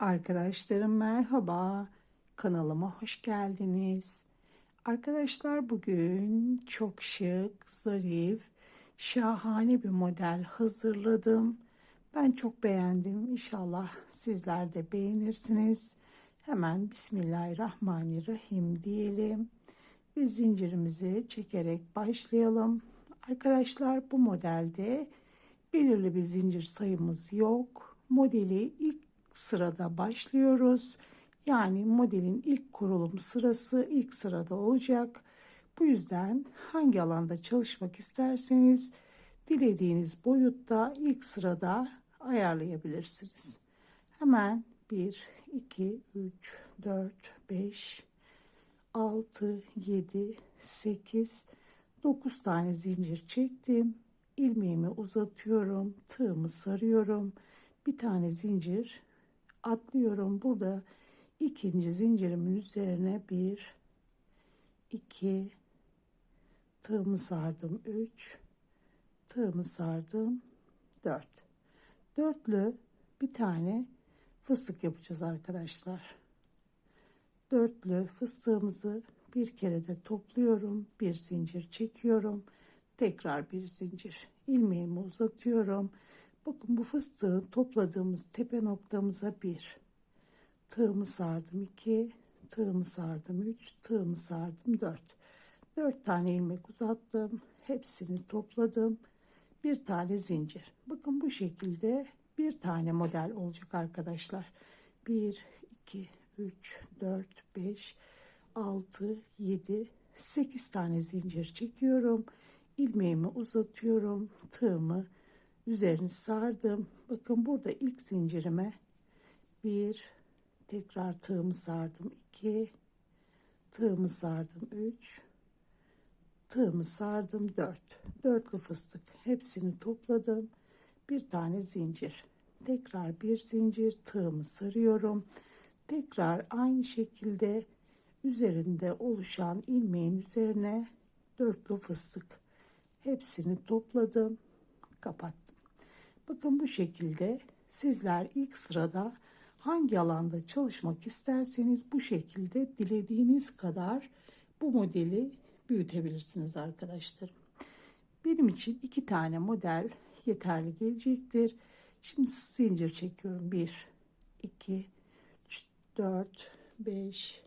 Arkadaşlarım merhaba. Kanalıma hoş geldiniz. Arkadaşlar bugün çok şık, zarif, şahane bir model hazırladım. Ben çok beğendim. İnşallah sizler de beğenirsiniz. Hemen Bismillahirrahmanirrahim diyelim. Ve zincirimizi çekerek başlayalım. Arkadaşlar bu modelde belirli bir zincir sayımız yok. Modeli ilk sırada başlıyoruz. Yani modelin ilk kurulum sırası ilk sırada olacak. Bu yüzden hangi alanda çalışmak isterseniz dilediğiniz boyutta ilk sırada ayarlayabilirsiniz. Hemen 1, 2, 3, 4, 5, 6, 7, 8, 9 tane zincir çektim. İlmeğimi uzatıyorum. Tığımı sarıyorum. Bir tane zincir atlıyorum. Burada ikinci zincirimin üzerine bir, iki, tığımı sardım. Üç, tığımı sardım. Dört. Dörtlü bir tane fıstık yapacağız arkadaşlar. Dörtlü fıstığımızı bir kere de topluyorum. Bir zincir çekiyorum. Tekrar bir zincir. ilmeğimi uzatıyorum. Bakın bu fıstığı topladığımız tepe noktamıza bir. Tığımı sardım iki. Tığımı sardım üç. Tığımı sardım dört. Dört tane ilmek uzattım. Hepsini topladım. Bir tane zincir. Bakın bu şekilde bir tane model olacak arkadaşlar. Bir, iki, üç, dört, beş, altı, yedi, sekiz tane zincir çekiyorum. ilmeğimi uzatıyorum. Tığımı üzerini sardım. Bakın burada ilk zincirime bir tekrar tığımı sardım. iki tığımı sardım. üç tığımı sardım. dört dörtlü fıstık hepsini topladım. Bir tane zincir. Tekrar bir zincir tığımı sarıyorum. Tekrar aynı şekilde üzerinde oluşan ilmeğin üzerine dörtlü fıstık hepsini topladım kapattım bakın bu şekilde sizler ilk sırada hangi alanda çalışmak isterseniz bu şekilde dilediğiniz kadar bu modeli büyütebilirsiniz arkadaşlar benim için iki tane model yeterli gelecektir. Şimdi zincir çekiyorum. 1 2 3 4 5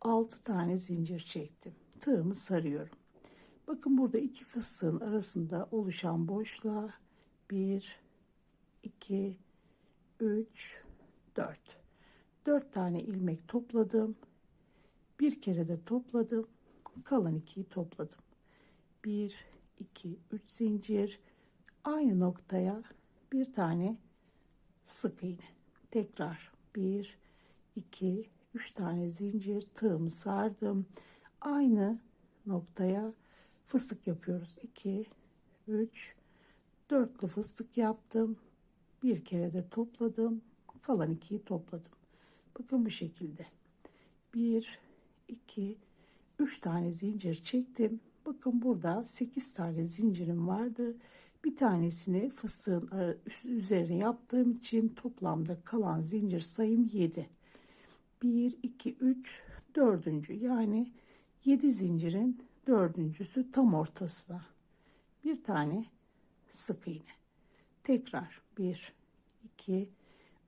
6 tane zincir çektim. Tığımı sarıyorum. Bakın burada iki fıstığın arasında oluşan boşluğa 1 2 3 4 4 tane ilmek topladım. Bir kere de topladım. Kalan ikiyi topladım. 1 2 3 zincir. Aynı noktaya bir tane sık iğne. Tekrar 1 2 3 tane zincir. Tığımı sardım. Aynı noktaya fıstık yapıyoruz. 2 3 dörtlü fıstık yaptım bir kere de topladım. Kalan ikiyi topladım. Bakın bu şekilde. Bir iki üç tane zincir çektim. Bakın burada sekiz tane zincirim vardı. Bir tanesini fıstığın üzerine yaptığım için toplamda kalan zincir sayım 7 1 2 3 dördüncü. Yani 7 zincirin dördüncüsü tam ortasına. Bir tane sık iğne. Tekrar 1 2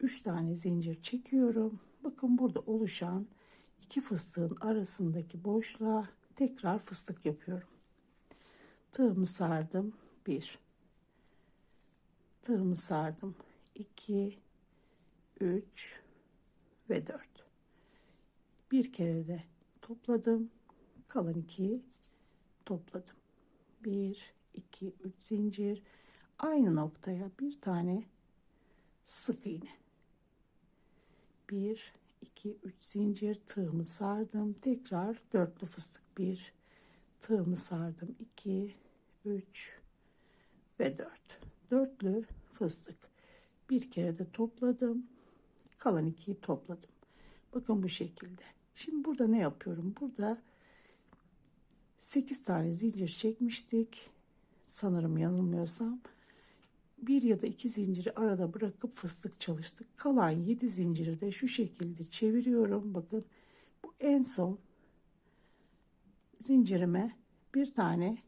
3 tane zincir çekiyorum. Bakın burada oluşan iki fıstığın arasındaki boşluğa tekrar fıstık yapıyorum. Tığımı sardım. 1 tığımı sardım. 2 3 ve 4 bir kere de topladım. Kalan 2'yi topladım. 1 2 3 zincir aynı noktaya bir tane sık iğne. 1 2 3 zincir tığımı sardım. Tekrar dörtlü fıstık. 1 tığımı sardım. 2 3 ve 4 dörtlü fıstık. Bir kere de topladım. Kalan ikiyi topladım. Bakın bu şekilde. Şimdi burada ne yapıyorum? Burada 8 tane zincir çekmiştik. Sanırım yanılmıyorsam bir ya da iki zinciri arada bırakıp fıstık çalıştık. Kalan 7 zinciri de şu şekilde çeviriyorum. Bakın bu en son zincirime bir tane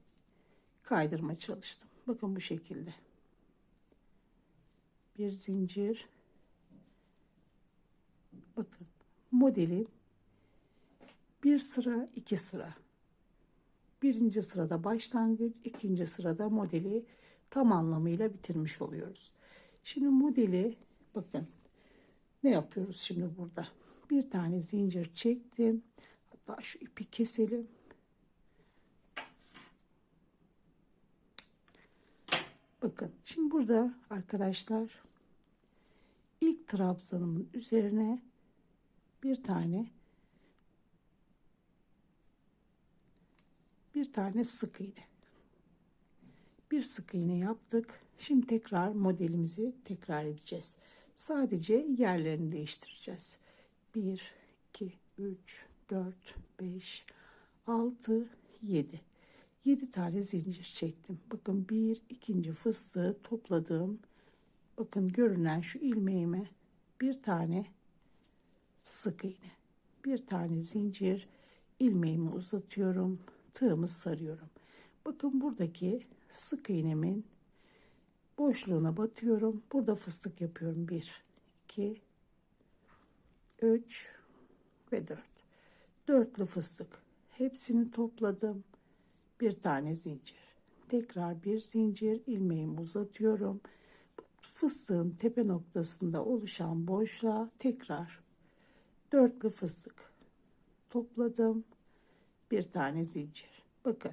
kaydırma çalıştım. Bakın bu şekilde. Bir zincir. Bakın modelin bir sıra iki sıra. Birinci sırada başlangıç, ikinci sırada modeli tam anlamıyla bitirmiş oluyoruz. Şimdi modeli bakın ne yapıyoruz şimdi burada? Bir tane zincir çektim. Hatta şu ipi keselim. Bakın şimdi burada arkadaşlar ilk trabzanımın üzerine bir tane bir tane sık iğne bir sık iğne yaptık. Şimdi tekrar modelimizi tekrar edeceğiz. Sadece yerlerini değiştireceğiz. 1 2 3 4 5 6 7 7 tane zincir çektim. Bakın bir ikinci fıstığı topladım. Bakın görünen şu ilmeğime bir tane sık iğne bir tane zincir ilmeğimi uzatıyorum tığımı sarıyorum. Bakın buradaki sık iğnemin boşluğuna batıyorum. Burada fıstık yapıyorum. 1 2 3 ve 4 dörtlü fıstık. Hepsini topladım. Bir tane zincir. Tekrar bir zincir. İlmeğimi uzatıyorum. Fıstığın tepe noktasında oluşan boşluğa tekrar dörtlü fıstık topladım. Bir tane zincir. Bakın.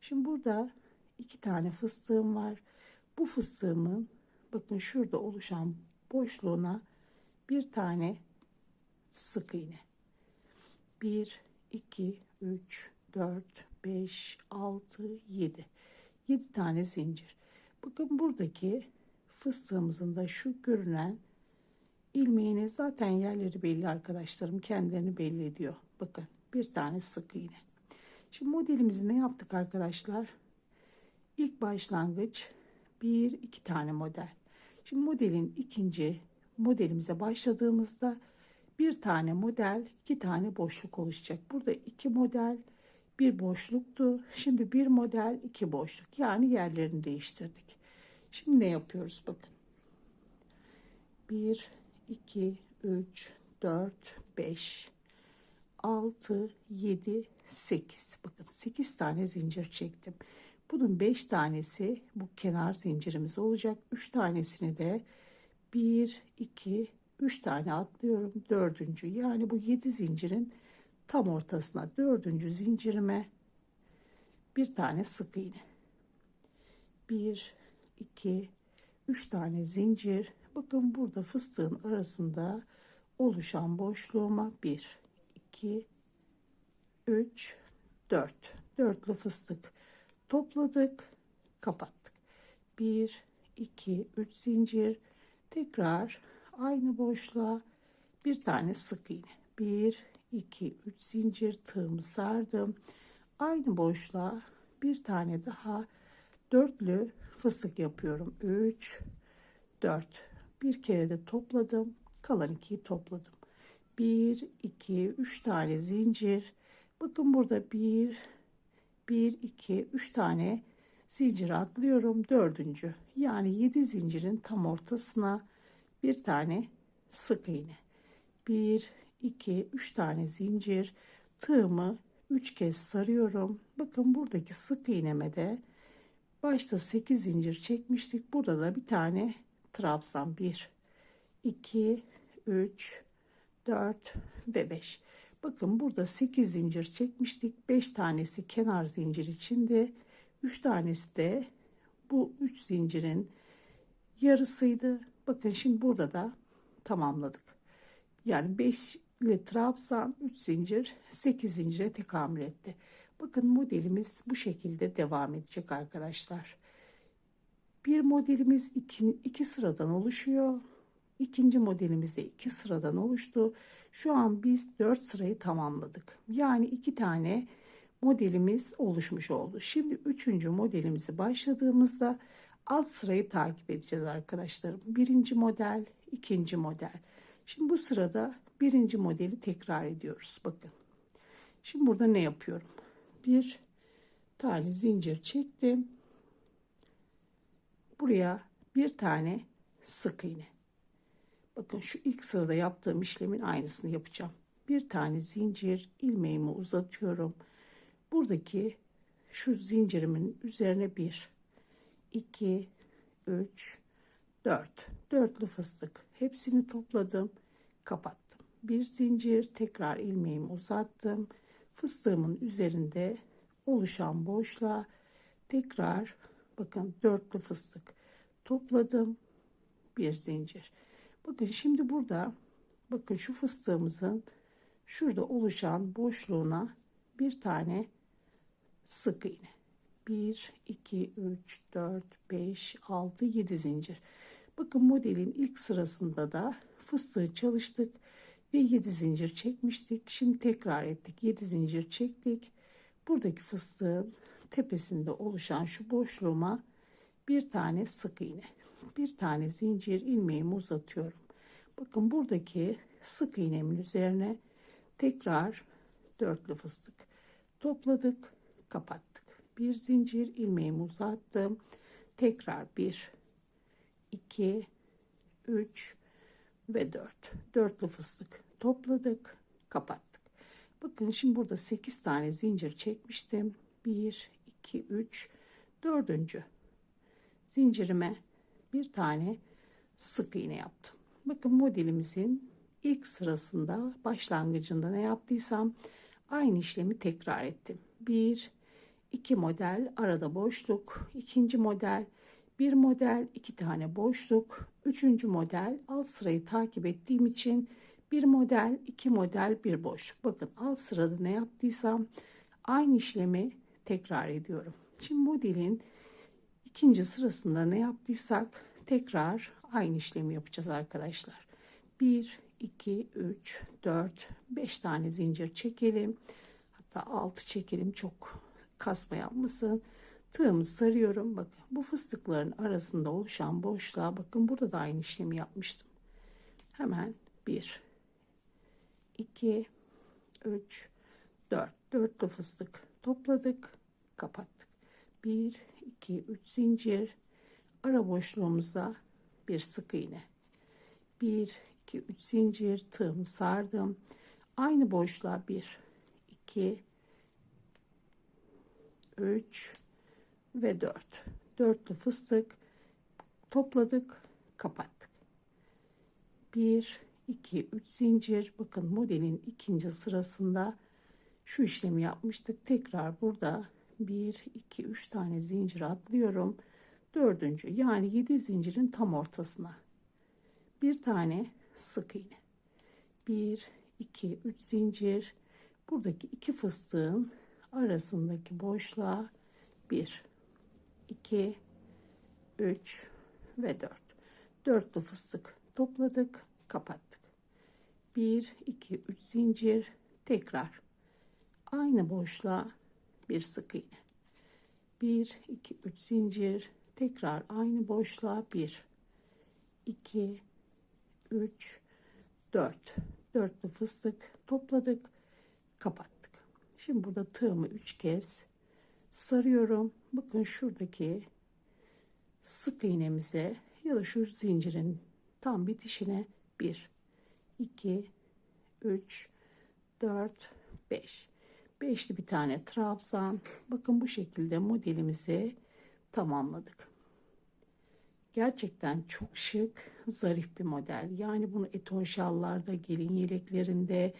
Şimdi burada iki tane fıstığım var. Bu fıstığımın bakın şurada oluşan boşluğuna bir tane sık iğne. 1 2 3 4 5 6 7 7 tane zincir. Bakın buradaki fıstığımızın da şu görünen ilmeğini zaten yerleri belli arkadaşlarım kendilerini belli ediyor. Bakın bir tane sık iğne. Şimdi modelimizi ne yaptık arkadaşlar ilk başlangıç bir iki tane model. Şimdi modelin ikinci modelimize başladığımızda bir tane model iki tane boşluk oluşacak. Burada iki model bir boşluktu. Şimdi bir model iki boşluk. Yani yerlerini değiştirdik. Şimdi ne yapıyoruz? Bakın. 1 2 3 4 5 6 7 8 bakın 8 tane zincir çektim bunun 5 tanesi bu kenar zincirimiz olacak. 3 tanesini de 1 2 3 tane atlıyorum dördüncü. Yani bu 7 zincirin tam ortasına dördüncü zincirime bir tane sık iğne. 1 2 3 tane zincir. Bakın burada fıstığın arasında oluşan boşluğuma 1 2 3 4 dörtlü fıstık topladık kapattık. 1 2 3 zincir. Tekrar aynı boşluğa bir tane sık iğne. 1 2 3 zincir tığımı sardım. Aynı boşluğa bir tane daha dörtlü fıstık yapıyorum. 3 4 bir kere de topladım. Kalan ikiyi topladım. 1 2 3 tane zincir. Bakın burada 1 1 2 3 tane zincir atlıyorum. Dördüncü. Yani 7 zincirin tam ortasına bir tane sık iğne. 1 2 3 tane zincir. Tığımı 3 kez sarıyorum. Bakın buradaki sık iğneme de başta 8 zincir çekmiştik. Burada da bir tane trabzan 1 2 3 4 ve 5 bakın burada 8 zincir çekmiştik. 5 tanesi kenar zincir içinde. 3 tanesi de bu 3 zincirin yarısıydı. Bakın şimdi burada da tamamladık. Yani 5 ile trabzan 3 zincir 8 zincire tekamül etti. Bakın modelimiz bu şekilde devam edecek arkadaşlar. Bir modelimiz iki, iki sıradan oluşuyor. İkinci modelimiz de iki sıradan oluştu. Şu an biz dört sırayı tamamladık. Yani iki tane modelimiz oluşmuş oldu. Şimdi üçüncü modelimizi başladığımızda alt sırayı takip edeceğiz arkadaşlarım. Birinci model, ikinci model. Şimdi bu sırada birinci modeli tekrar ediyoruz. Bakın. Şimdi burada ne yapıyorum? Bir tane zincir çektim. Buraya bir tane sık iğne. Bakın şu ilk sırada yaptığım işlemin aynısını yapacağım. Bir tane zincir ilmeğimi uzatıyorum. Buradaki şu zincirimin üzerine bir, iki, üç, dört. Dörtlü fıstık. Hepsini topladım. Kapattım. Bir zincir tekrar ilmeğimi uzattım. Fıstığımın üzerinde oluşan boşluğa tekrar bakın dörtlü fıstık topladım. Bir zincir. Bakın şimdi burada bakın şu fıstığımızın şurada oluşan boşluğuna bir tane sık iğne. 1, 2, 3, 4, 5, 6, 7 zincir. Bakın modelin ilk sırasında da fıstığı çalıştık ve 7 zincir çekmiştik. Şimdi tekrar ettik. 7 zincir çektik. Buradaki fıstığın tepesinde oluşan şu boşluğuma bir tane sık iğne. Bir tane zincir ilmeğimi uzatıyorum. Bakın buradaki sık iğnemin üzerine tekrar dörtlü fıstık topladık, kapattık. Bir zincir ilmeğimi uzattım. Tekrar bir, iki, üç ve dört. Dörtlü fıstık topladık, kapattık. Bakın şimdi burada sekiz tane zincir çekmiştim. Bir, iki, üç, dördüncü zincirime bir tane sık iğne yaptım. Bakın modelimizin ilk sırasında başlangıcında ne yaptıysam aynı işlemi tekrar ettim. Bir, iki model arada boşluk, ikinci model bir model iki tane boşluk, üçüncü model alt sırayı takip ettiğim için bir model iki model bir boşluk. Bakın alt sırada ne yaptıysam aynı işlemi tekrar ediyorum. Şimdi modelin ikinci sırasında ne yaptıysak tekrar aynı işlemi yapacağız arkadaşlar. 1, 2, 3, 4, 5 tane zincir çekelim. Hatta 6 çekelim çok kasma yapmasın. Tığımı sarıyorum. Bakın bu fıstıkların arasında oluşan boşluğa bakın burada da aynı işlemi yapmıştım. Hemen 1, 2, 3, 4. Dörtlü fıstık topladık. Kapattık. 1, 2, 3 zincir. Ara boşluğumuza bir sık iğne. 1, 2, 3 zincir tığımı sardım. Aynı boşluğa 1, 2, 3 ve 4. Dörtlü fıstık topladık, kapattık. 1, 2, 3 zincir. Bakın modelin ikinci sırasında şu işlemi yapmıştık. Tekrar burada 1, 2, 3 tane zincir atlıyorum. Dördüncü yani 7 zincirin tam ortasına bir tane sık iğne. 1, 2, 3 zincir. Buradaki iki fıstığın arasındaki boşluğa 1, 2, 3 ve 4. Dörtlü fıstık topladık, kapattık. 1, 2, 3 zincir. Tekrar aynı boşluğa bir sık iğne. 1, 2, 3 zincir. Tekrar aynı boşluğa 1, 2, 3, 4. Dörtlü fıstık topladık, kapattık. Şimdi burada tığımı 3 kez sarıyorum. Bakın şuradaki sık iğnemize ya da şu zincirin tam bitişine 1, 2, 3, 4, 5. Beşli bir tane trabzan. Bakın bu şekilde modelimizi tamamladık. Gerçekten çok şık, zarif bir model. Yani bunu eton şallarda, gelin yeleklerinde,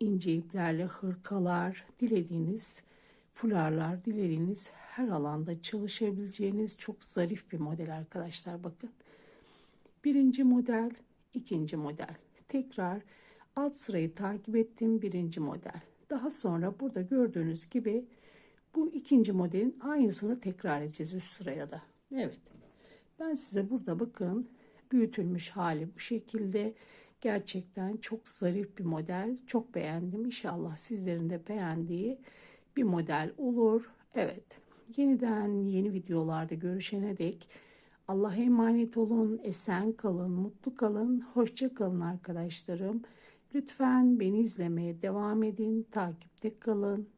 ince iplerle hırkalar, dilediğiniz fularlar, dilediğiniz her alanda çalışabileceğiniz çok zarif bir model arkadaşlar. Bakın. Birinci model, ikinci model. Tekrar alt sırayı takip ettim. Birinci model. Daha sonra burada gördüğünüz gibi bu ikinci modelin aynısını tekrar edeceğiz üst sıraya da. Evet. Ben size burada bakın büyütülmüş hali bu şekilde. Gerçekten çok zarif bir model. Çok beğendim. İnşallah sizlerin de beğendiği bir model olur. Evet. Yeniden yeni videolarda görüşene dek Allah'a emanet olun, esen kalın, mutlu kalın, hoşça kalın arkadaşlarım. Lütfen beni izlemeye devam edin, takipte kalın.